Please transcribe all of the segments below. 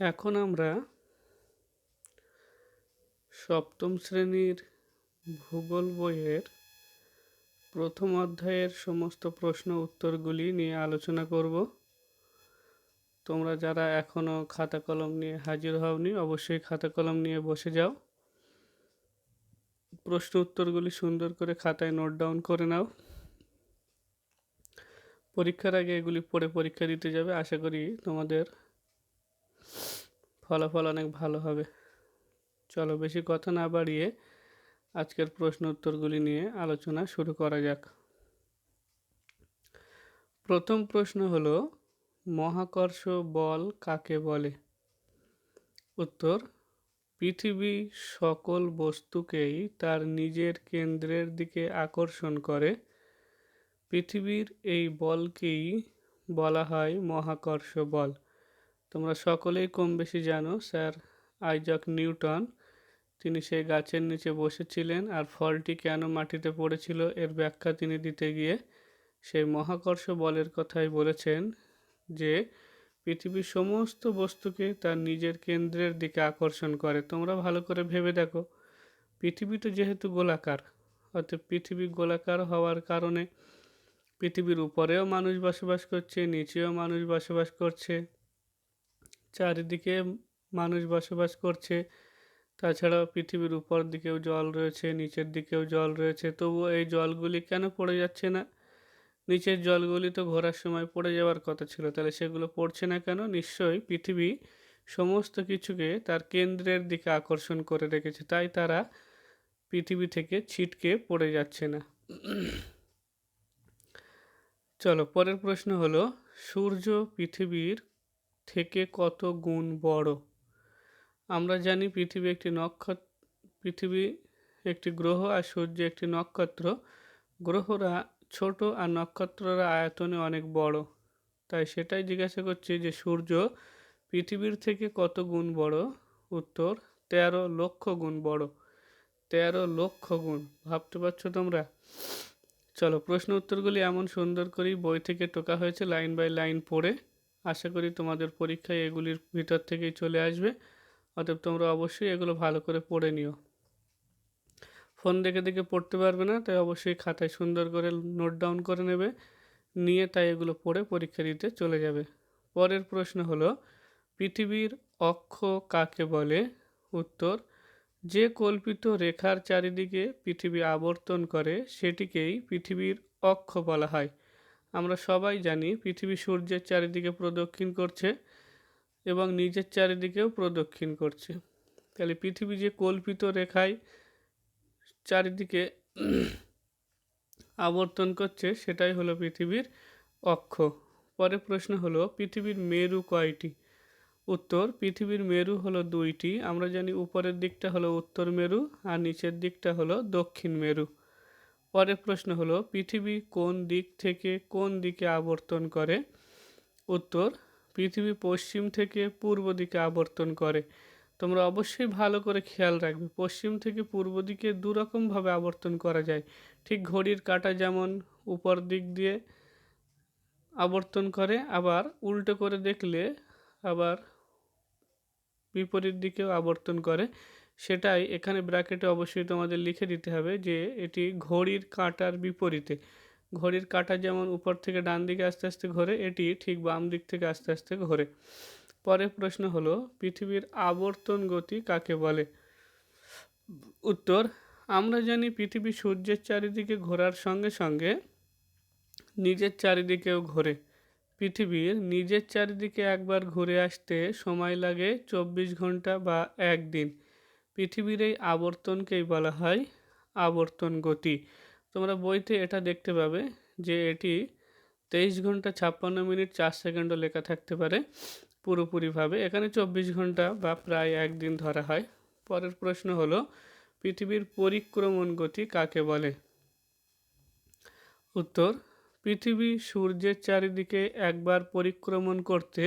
এখন আমরা সপ্তম শ্রেণির ভূগোল বইয়ের প্রথম অধ্যায়ের সমস্ত প্রশ্ন উত্তরগুলি নিয়ে আলোচনা করব। তোমরা যারা এখনও খাতা কলম নিয়ে হাজির হওনি, অবশ্যই খাতা কলম নিয়ে বসে যাও। প্রশ্ন উত্তরগুলি সুন্দর করে খাতায় নোট ডাউন করে নাও। পরীক্ষার আগে এগুলি পড়ে পরীক্ষা দিতে যাবে। আশা করি তোমাদের ফলাফল অনেক ভালো হবে। চলো বেশি কথা না বাড়িয়ে আজকের প্রশ্ন উত্তরগুলি নিয়ে আলোচনা শুরু করা যাক। প্রথম প্রশ্ন হলো, মহাকর্ষ বল কাকে বলে? উত্তর, পৃথিবী সকল বস্তুকেই তার নিজের কেন্দ্রের দিকে আকর্ষণ করে। পৃথিবীর এই বলকেই বলা হয় মহাকর্ষ বল। তোমরা সকলেই কম বেশি জানো, স্যার আইজাক নিউটন। তিনি সেই গাছের নিচে বসেছিলেন আর ফলটি কেন মাটিতে পড়েছিল এর ব্যাখ্যা তিনি দিতে গিয়ে সেই মহাকর্ষ বলের কথাই বলেছেন যে, পৃথিবীর সমস্ত বস্তুকে তার নিজের কেন্দ্রের দিকে আকর্ষণ করে। তোমরা ভালো করে ভেবে দেখো পৃথিবী তো যেহেতু গোলাকার অর্থাৎ পৃথিবী গোলাকার হওয়ার কারণে পৃথিবীর উপরেও মানুষ বসবাস করছে, নিচেও মানুষ বসবাস করছে। চারিদিকে মানুষ বসবাস করছে। তাছাড়াও পৃথিবীর উপর দিকেও জল রয়েছে, নিচের দিকেও জল রয়েছে। তবুও এই জলগুলি কেন পড়ে যাচ্ছে না? নিচের জলগুলি তো ঘোরার সময় পড়ে যাওয়ার কথা ছিল, তাহলে সেগুলো পড়ছে না কেন? নিশ্চয়ই পৃথিবী সমস্ত কিছুকে তার কেন্দ্রের দিকে আকর্ষণ করে রেখেছে, তাই তারা পৃথিবী থেকে ছিটকে পড়ে যাচ্ছে না। চলো, পরের প্রশ্ন হলো, সূর্য পৃথিবীর থেকে কত গুণ বড়? আমরা জানি পৃথিবী একটি নক্ষত্র পৃথিবী একটি গ্রহ আর সূর্য একটি নক্ষত্র। গ্রহরা ছোট আর নক্ষত্ররা আয়তনে অনেক বড়। তাই সেটাই জিজ্ঞাসা করছি যে সূর্য পৃথিবীর থেকে কত গুণ বড়? উত্তর, তেরো লক্ষ গুণ বড়। তেরো লক্ষ গুণ। ভাবতে পারছ তোমরা? চলো প্রশ্ন উত্তরগুলি এমন সুন্দর করেই বই থেকে টোকা হয়েছে, লাইন বাই লাইন পড়ে। আশা করি তোমাদের পরীক্ষায় এগুলির ভিতর থেকেই চলে আসবে। অতএব তোমরা অবশ্যই এগুলো ভালো করে পড়ে নিও। ফোন দেখে দেখে পড়তে পারবে না, তাই অবশ্যই খাতায় সুন্দর করে নোট ডাউন করে নেবে, নিয়ে তাই এগুলো পড়ে পরীক্ষা দিতে চলে যাবে। পরের প্রশ্ন হলো, পৃথিবীর অক্ষ কাকে বলে? উত্তর, যে কল্পিত রেখার চারিদিকে পৃথিবী আবর্তন করে, সেটিকেই পৃথিবীর অক্ষ বলা হয়। আমরা সবাই জানি পৃথিবী সূর্যের চারিদিকে প্রদক্ষিণ করছে এবং নিজের চারিদিকেও প্রদক্ষিণ করছে। তাহলে পৃথিবী যে কল্পিত রেখায় চারিদিকে আবর্তন করছে, সেটাই হলো পৃথিবীর অক্ষ। পরের প্রশ্ন হলো, পৃথিবীর মেরু কয়টি? উত্তর, পৃথিবীর মেরু হলো দুইটি। আমরা জানি উপরের দিকটা হলো উত্তর মেরু আর নিচের দিকটা হলো দক্ষিণ মেরু। পরের প্রশ্ন হলো, পৃথিবী কোন দিক থেকে কোন দিকে আবর্তন করে? উত্তর, পৃথিবী পশ্চিম থেকে পূর্ব দিকে আবর্তন করে। তোমরা অবশ্যই ভালো করে খেয়াল রাখবে, পশ্চিম থেকে পূর্ব দিকে দুরকমভাবে আবর্তন করা যায়। ঠিক ঘড়ির কাঁটা যেমন উপর দিক দিয়ে আবর্তন করে, আবার উল্টো করে দেখলে আবার বিপরীত দিকেও আবর্তন করে। সেটাই এখানে ব্র্যাকেটে অবশ্যই তোমাদের লিখে দিতে হবে যে এটি ঘড়ির কাঁটার বিপরীতে। ঘড়ির কাঁটা যেমন উপর থেকে ডান দিকে আস্তে আস্তে ঘোরে, এটি ঠিক বাম দিক থেকে আস্তে আস্তে ঘোরে। পরের প্রশ্ন হলো, পৃথিবীর আবর্তন গতি কাকে বলে? উত্তর, আমরা জানি পৃথিবী সূর্যের চারিদিকে ঘোরার সঙ্গে সঙ্গে নিজের চারিদিকেও ঘোরে। পৃথিবীর নিজের চারিদিকে একবার ঘুরে আসতে সময় লাগে চব্বিশ ঘণ্টা বা একদিন। পৃথিবীর এই আবর্তনকেই বলা হয় আবর্তন গতি। তোমরা বইতে এটা দেখতে পাবে যে এটি তেইশ ঘণ্টা ছাপ্পান্ন মিনিট চার সেকেন্ডও লেখা থাকতে পারে পুরোপুরিভাবে। এখানে চব্বিশ ঘণ্টা বা প্রায় একদিন ধরা হয়। পরের প্রশ্ন হলো, পৃথিবীর পরিক্রমণ গতি কাকে বলে? উত্তর, পৃথিবী সূর্যের চারিদিকে একবার পরিক্রমণ করতে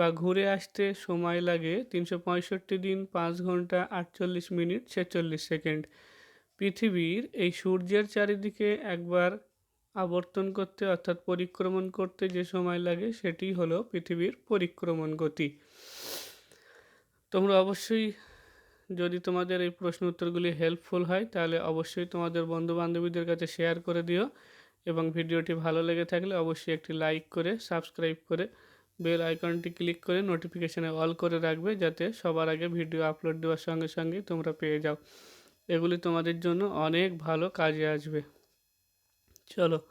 বা ঘুরে আসতে সময় লাগে তিনশো পঁয়ষট্টি দিন, পাঁচ ঘণ্টা, আটচল্লিশ মিনিট, ছেচল্লিশ সেকেন্ড। পৃথিবীর এই সূর্যের চারিদিকে একবার আবর্তন করতে অর্থাৎ পরিক্রমণ করতে যে সময় লাগে, সেটি হলো পৃথিবীর পরিক্রমণ গতি। তোমরা অবশ্যই যদি তোমাদের এই প্রশ্ন উত্তরগুলি হেল্পফুল হয়, তাহলে অবশ্যই তোমাদের বন্ধু বান্ধবীদের কাছে শেয়ার করে দিও এবং ভিডিওটি ভালো লেগে থাকলে অবশ্যই একটি লাইক করে সাবস্ক্রাইব করে বেল আইকনটি ক্লিক করে নোটিফিকেশানে অল করে রাখবে যাতে সবার আগে ভিডিও আপলোড দেওয়ার সঙ্গে সঙ্গে তোমরা পেয়ে যাও। এগুলি তোমাদের জন্য অনেক ভালো কাজে আসবে। চলো,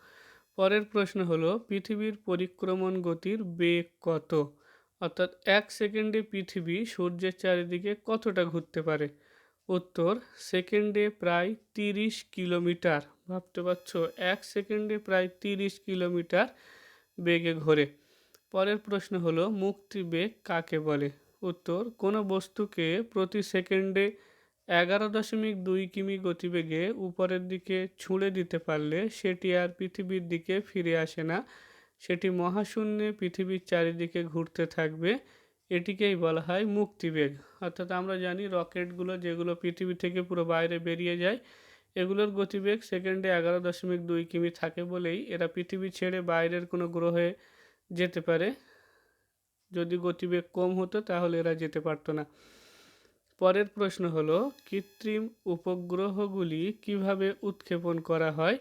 পরের প্রশ্ন হলো, পৃথিবীর পরিক্রমণ গতির বেগ কত? অর্থাৎ এক সেকেন্ডে পৃথিবী সূর্যের চারিদিকে কতটা ঘুরতে পারে? উত্তর, সেকেন্ডে প্রায় তিরিশ কিলোমিটার। ভাবতে পারছ, এক সেকেন্ডে প্রায় তিরিশ কিলোমিটার বেগে ঘোরে। পরের প্রশ্ন হলো, মুক্তি বেগ কাকে বলে? উত্তর, কোনো বস্তুকে প্রতি সেকেন্ডে এগারো দশমিক দুই কিমি গতিবেগে উপরের দিকে ছুঁড়ে দিতে পারলে সেটি আর পৃথিবীর দিকে ফিরে আসে না। সেটি মহাশূন্যে পৃথিবীর চারিদিকে ঘুরতে থাকবে। এটিকেই বলা হয় মুক্তিবেগ অর্থাৎ আমরা জানি রকেটগুলো যেগুলো পৃথিবী থেকে পুরো বাইরে বেরিয়ে যায়, এগুলোর গতিবেগ সেকেন্ডে এগারো দশমিক দুই কিমি থাকে বলেই এরা পৃথিবী ছেড়ে বাইরের কোনো গ্রহে যেতে পারে। যদি গতিবেগ কম হতো তাহলে এরা যেতে পারতো না। পরের প্রশ্ন হলো, কৃত্রিম উপগ্রহগুলি কীভাবে উৎক্ষেপণ করা হয়?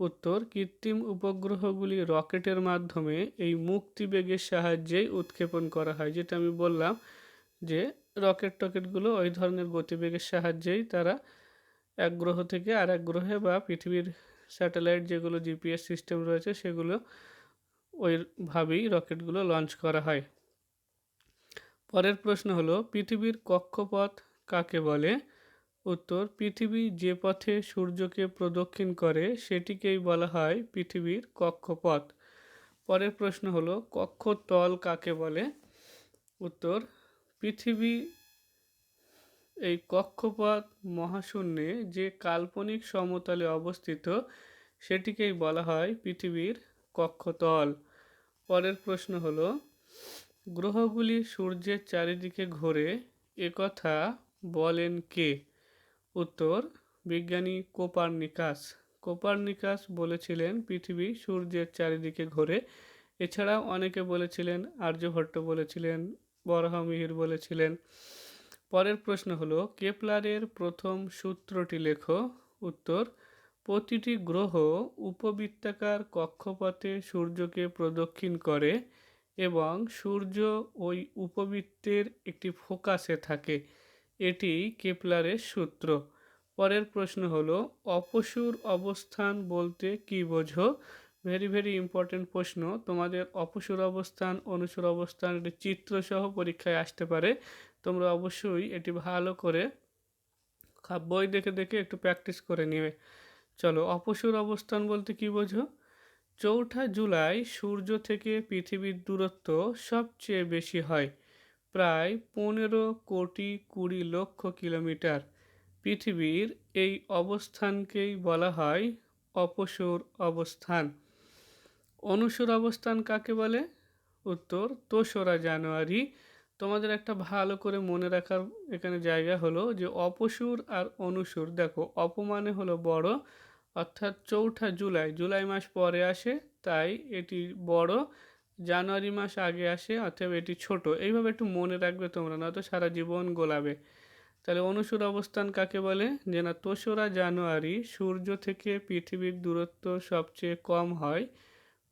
উত্তর, কৃত্রিম উপগ্রহগুলি রকেটের মাধ্যমে এই মুক্তিবেগের সাহায্যেই উৎক্ষেপণ করা হয়। যেটা আমি বললাম যে, রকেট টকেটগুলো ওই ধরনের গতিবেগের সাহায্যেই তারা এক গ্রহ থেকে আর এক গ্রহে বা পৃথিবীর স্যাটেলাইট যেগুলো জিপিএস সিস্টেম রয়েছে সেগুলো ওইভাবেই রকেটগুলো লঞ্চ করা হয়। পরের প্রশ্ন হলো, পৃথিবীর কক্ষপথ কাকে বলে? উত্তর, পৃথিবী যে পথে সূর্যকে প্রদক্ষিণ করে, সেটিকেই বলা হয় পৃথিবীর কক্ষপথ। পরের প্রশ্ন হলো কক্ষতল কাকে বলে? উত্তর, পৃথিবী এই কক্ষপথ মহাশূন্যে যে কাল্পনিক সমতলে অবস্থিত, সেটিকেই বলা হয় পৃথিবীর কক্ষতল। পরের প্রশ্ন হলো, গ্রহগুলি সূর্যের চারিদিকে ঘোরে একথা বলেন কে? উত্তর, বিজ্ঞানী কোপারনিকাস। কোপারনিকাস বলেছিলেন, পৃথিবী সূর্যের চারিদিকে ঘোরে। এছাড়াও অনেকে বলেছিলেন আর্যভট্ট বলেছিলেন বরহমিহির বলেছিলেন। পরের প্রশ্ন হলো, কেপলারের প্রথম সূত্রটি লেখো। উত্তর প্রতিটি গ্রহ উপবৃত্তাকার কক্ষপথে সূর্যকে প্রদক্ষিণ করে এবং সূর্য ওই উপবৃত্তের একটি ফোকাসে থাকে। এটি কেপলারের সূত্র। পরের প্রশ্ন হলো, অপসুর অবস্থান বলতে কি বোঝো? ভেরি ভেরি ইম্পর্টেন্ট প্রশ্ন। তোমাদের অপসুর অবস্থান, অনুসুর অবস্থান এটি চিত্রসহ পরীক্ষায় আসতে পারে। তোমরা অবশ্যই এটি ভালো করে বই দেখে দেখে একটু প্র্যাকটিস করে নেবে। চলো অপসুর অবস্থান বলতে কি বোঝো? চৌঠা জুলাই সূর্য থেকে পৃথিবীর দূরত্ব সবচেয়ে বেশি হয়, প্রায় পনেরো কোটি কুড়ি লক্ষ কিলোমিটার। পৃথিবীর এই অবস্থানকেই বলা হয় অপসর অবস্থান। অনুসর অবস্থান কাকে বলে? উত্তর, তোসরা জানুয়ারি। তোমাদের একটা ভালো করে মনে রাখার এখানে জায়গা হলো যে অপসুর আর অনুসুর, দেখো, অপমানে হলো বড় অর্থাৎ চৌঠা জুলাই জুলাই মাস পরে আসে, তাই এটি বড়। জানুয়ারি মাস আগে আসে অর্থাৎ এটি ছোট। এইভাবে একটু মনে রাখবে তোমরা, নয়তো সারা জীবন গোলাবে। তাহলে অনুসুর অবস্থান কাকে বলে? যে না, তোসরা জানুয়ারি সূর্য থেকে পৃথিবীর দূরত্ব সবচেয়ে কম হয়,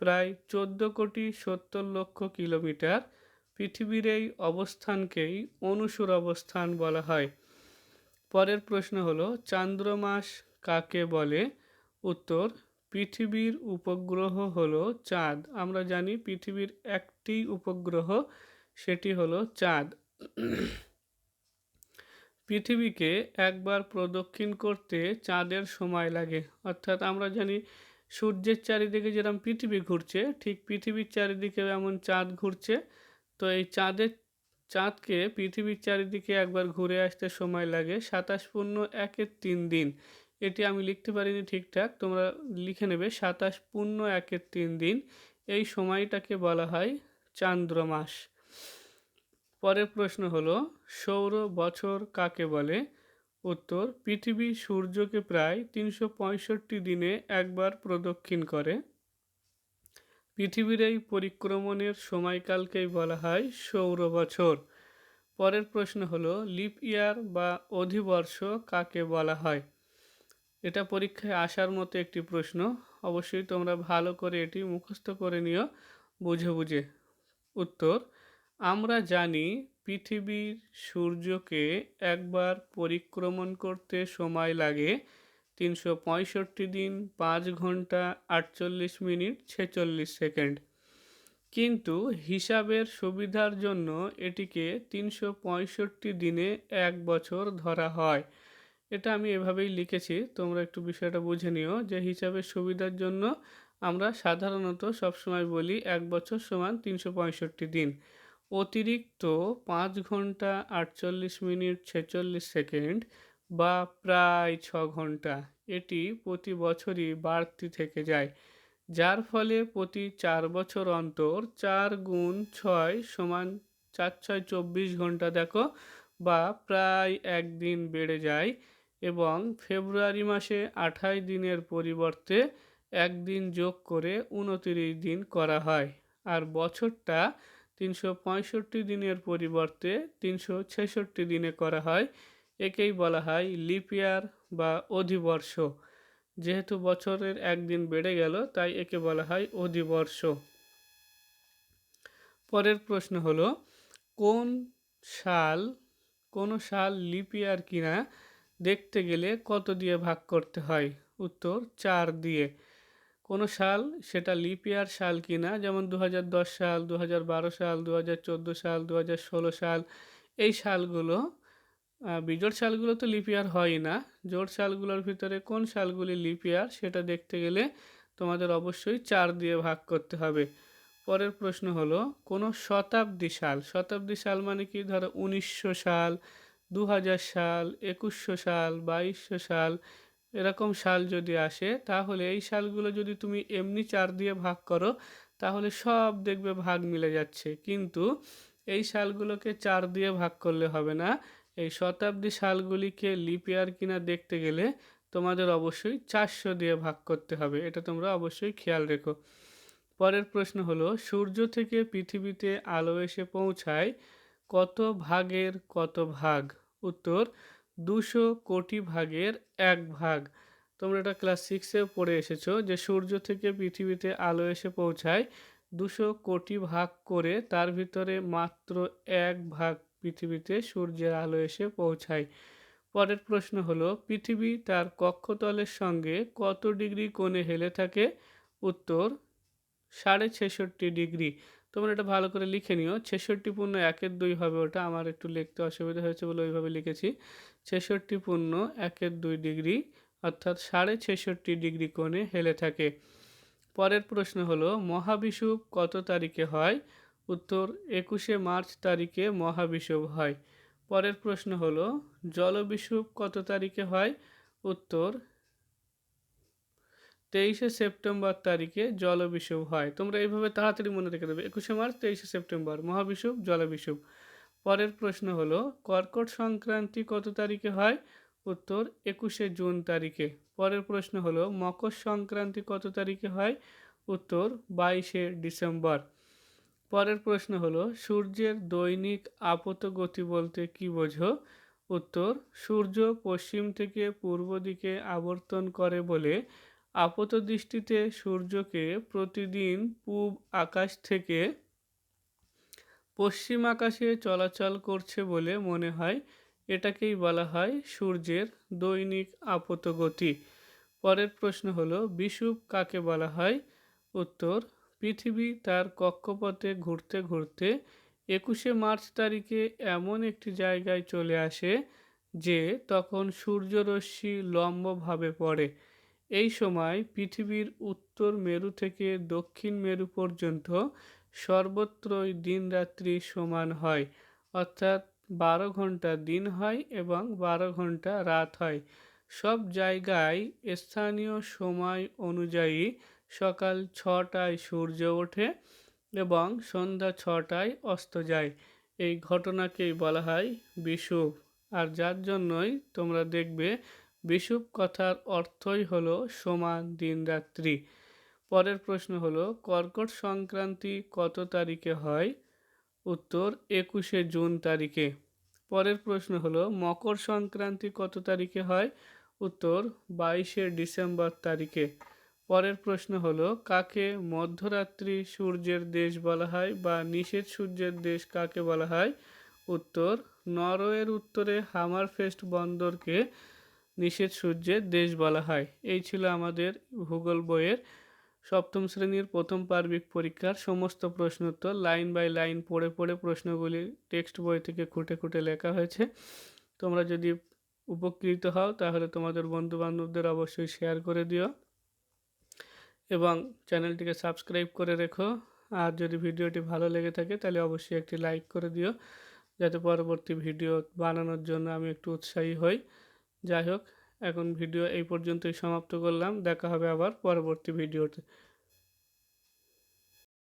প্রায় চোদ্দ কোটি সত্তর লক্ষ কিলোমিটার। পৃথিবীর এই অবস্থানকেই অনুসুর অবস্থান বলা হয়। পরের প্রশ্ন হলো চান্দ্রমাস কাকে বলে? উত্তর, পৃথিবীর উপগ্রহ হলো চাঁদ। আমরা জানি পৃথিবীর একটি উপগ্রহ, সেটি হলো চাঁদ। পৃথিবীকে একবার প্রদক্ষিণ করতে চাঁদের সময় লাগে। অর্থাৎ আমরা জানি সূর্যের চারিদিকে যেরকম পৃথিবী ঘুরছে, ঠিক পৃথিবীর চারিদিকেও এমন চাঁদ ঘুরছে। তো এই চাঁদের, চাঁদকে পৃথিবীর চারিদিকে একবার ঘুরে আসতে সময় লাগে সাতাশ পূর্ণ একের তিন দিন। এটি আমি লিখতে পারিনি ঠিকঠাক। তোমরা লিখে নেবে, সাতাশ পূর্ণ একের তিন দিন। এই সময়টাকে বলা হয় চান্দ্রমাস। পরের প্রশ্ন হলো, সৌর বছর কাকে বলে? উত্তর, পৃথিবী সূর্যকে প্রায় তিনশো পঁয়ষট্টি দিনে একবার প্রদক্ষিণ করে। পৃথিবীর এই পরিক্রমণের সময়কালকেই বলা হয় সৌর বছর। পরের প্রশ্ন হলো, লিপ ইয়ার বা অধিবর্ষ কাকে বলা হয়? এটা পরীক্ষায় আসার মতো একটি প্রশ্ন। অবশ্যই তোমরা ভালো করে এটি মুখস্থ করে নিও, বুঝে বুঝে। উত্তর, আমরা জানি পৃথিবীর সূর্যকে একবার পরিক্রমণ করতে সময় লাগে তিনশো পঁয়ষট্টি দিন, পাঁচ ঘণ্টা, আটচল্লিশ মিনিট, ছেচল্লিশ সেকেন্ড। কিন্তু হিসাবের সুবিধার জন্য এটিকে তিনশো পঁয়ষট্টি দিনে এক বছর ধরা হয়। এটা আমি এভাবেই লিখেছি, তোমরা একটু বিষয়টা বুঝে নিও যে হিসাবের সুবিধার জন্য আমরা সাধারণত সবসময় বলি এক বছর সমান তিনশো পঁয়ষট্টি দিন। অতিরিক্ত পাঁচ ঘণ্টা আটচল্লিশ মিনিট ছেচল্লিশ সেকেন্ড বা প্রায় ছ ঘণ্টা, এটি প্রতি বছরই বাড়তি থেকে যায়। যার ফলে প্রতি চার বছর অন্তর চার গুণ ছয় সমান চার ছয় চব্বিশ ঘণ্টা দেখো, বা প্রায় একদিন বেড়ে যায়। এবং ফেব্রুয়ারি মাসে আঠাশ দিনের পরিবর্তে একদিন যোগ করে উনতিরিশ দিন করা হয়। আর বছরটা তিনশো পঁয়ষট্টি দিনের পরিবর্তে তিনশো ছেষট্টি দিনে করা হয়। একেই বলা হয় লিপিয়ার বা অধিবর্ষ। যেহেতু বছরের একদিন বেড়ে গেল, তাই একে বলা হয় অধিবর্ষ। পরের প্রশ্ন হলো, কোন সাল কোন সাল লিপিয়ার কিনা দেখতে গেলে কত দিয়ে ভাগ করতে হয়? উত্তর, চার দিয়ে। কোনো সাল? সেটা লিপ ইয়ার সাল কিনা? যেমন দু হাজার দশ সাল দু হাজার বারো সাল দু হাজার চোদ্দ সাল, দুহাজার ষোলো সাল। এই সালগুলো বিজোড় সালগুলো তো লিপ ইয়ার হয় না। জোড় সালগুলোর ভিতরে কোন সালগুলি লিপ ইয়ার? সেটা দেখতে গেলে তোমাদের অবশ্যই চার দিয়ে ভাগ করতে হবে। পরের প্রশ্ন হলো, কোনো শতাব্দী সাল? শতাব্দী সাল মানে কি? ধরো উনিশশো সাল দু হাজার সাল, একুশশো সাল, বাইশশো সাল, এরকম সাল যদি আসে, তাহলে এই সালগুলো যদি তুমি এমনি চার দিয়ে ভাগ করো, তাহলে সব দেখবে ভাগ মিলে যাচ্ছে। কিন্তু এই সালগুলোকে চার দিয়ে ভাগ করলে হবে না। এই শতাব্দী সালগুলিকে লিপিয়ার কিনা দেখতে গেলে তোমাদের অবশ্যই চারশো দিয়ে ভাগ করতে হবে, এটা তোমরা অবশ্যই খেয়াল রেখো। পরের প্রশ্ন হলো, সূর্য থেকে পৃথিবীতে আলো এসে পৌঁছায় কত ভাগের কত ভাগ? উত্তর, দুশো কোটি ভাগের এক ভাগ। তোমরা এটা ক্লাস সিক্সে পড়ে এসেছ যে সূর্য থেকে পৃথিবীতে আলো এসে পৌঁছায় দুশো কোটি ভাগ করে তার ভিতরে মাত্র এক ভাগ পৃথিবীতে সূর্যের আলো এসে পৌঁছায়। পরের প্রশ্ন হলো, পৃথিবী তার কক্ষতলের সঙ্গে কত ডিগ্রি কোণে হেলে থাকে? উত্তর, সাড়ে ছেষট্টি ডিগ্রি। তোমরা এটা ভালো করে লিখে নিও। ছেষট্টি পূর্ণ একের দুই হবে ওটা। আমার একটু লিখতে অসুবিধা হয়েছে বলে ওইভাবে লিখেছি। ছেষট্টি পূর্ণ একের দুই ডিগ্রি অর্থাৎ সাড়ে ছেষট্টি ডিগ্রি কোণে হেলে থাকে। পরের প্রশ্ন হলো, মহাবিষুব কত তারিখে হয়? উত্তর, একুশে মার্চ তারিখে মহাবিষুব হয়। পরের প্রশ্ন হলো, জলবিষুব কত তারিখে হয়? উত্তর তেইশে সেপ্টেম্বর তারিখে জলবিষুব হয়। তোমরা এইভাবে তাড়াতাড়ি মনে রেখে দেবে। একুশে মার্চ, তেইশে সেপ্টেম্বর, মহাবিষুব, জলবিষুব। পরের প্রশ্ন হলো, কর্কট সংক্রান্তি কত তারিখে হয়? উত্তর, একুশে জুন তারিখে। পরের প্রশ্ন হলো, মকর সংক্রান্তি কত তারিখে হয়? উত্তর, বাইশে ডিসেম্বর। পরের প্রশ্ন হলো, সূর্যের দৈনিক আপত গতি বলতে কি বোঝো? উত্তর, সূর্য পশ্চিম থেকে পূর্ব দিকে আবর্তন করে বলে আপাত দৃষ্টিতে সূর্যকে প্রতিদিন পূব আকাশ থেকে পশ্চিম আকাশে চলাচল করছে বলে মনে হয়। এটাকেই বলা হয় সূর্যের দৈনিক আপত গতি পরের প্রশ্ন হলো বিষুব কাকে বলা হয়? উত্তর, পৃথিবী তার কক্ষপথে ঘুরতে ঘুরতে একুশে মার্চ তারিখে এমন একটি জায়গায় চলে আসে যে তখন সূর্যরশ্মি লম্বভাবে পড়ে। এই সময় পৃথিবীর উত্তর মেরু থেকে দক্ষিণ মেরু পর্যন্ত সর্বত্রই দিন রাত্রি সমান হয়, অর্থাৎ বারো ঘণ্টা দিন হয় এবং বারো ঘণ্টা রাত হয়। সব জায়গায় স্থানীয় সময় অনুযায়ী সকাল ছটায় সূর্য ওঠে এবং সন্ধ্যা ছটায় অস্ত যায়। এই ঘটনাকেই বলা হয় বিষুব। আর যার জন্যই তোমরা দেখবে বিষুব কথার অর্থই হলো সমান দিন রাত্রি। পরের প্রশ্ন হলো, কর্কট সংক্রান্তি কত তারিখে হয়? উত্তর, একুশে জুন তারিখে। পরের প্রশ্ন হলো, মকর সংক্রান্তি কত তারিখে হয়? উত্তর, বাইশে ডিসেম্বর তারিখে। পরের প্রশ্ন হলো, কাকে মধ্যরাত্রি সূর্যের দেশ বলা হয় বা নিষেধ সূর্যের দেশ কাকে বলা হয়? উত্তর, নরওয়ের উত্তরে হামারফেস্ট বন্দরকে নিষেধ সূর্যের দেশ বলা হয়। এই ছিল আমাদের ভূগোল বইয়ের সপ্তম শ্রেণির প্রথম পার্বিক পরীক্ষার সমস্ত প্রশ্ন উত্তর লাইন বাই লাইন পড়ে পড়ে প্রশ্নগুলি টেক্সট বই থেকে খুঁটে খুঁটে লেখা হয়েছে। তোমরা যদি উপকৃত হও, তাহলে তোমাদের বন্ধু বান্ধবদের অবশ্যই শেয়ার করে দিও। এবং চ্যানেলটিকে সাবস্ক্রাইব করে রেখো। আর যদি ভিডিওটি ভালো লেগে থাকে, তাহলে অবশ্যই একটি লাইক করে দিও। যাতে পরবর্তী ভিডিও বানানোর জন্য আমি একটু উৎসাহী হই। যাই হোক এখন ভিডিও এই পর্যন্তই সমাপ্ত করলাম। দেখা হবে আবার পরবর্তী ভিডিওতে।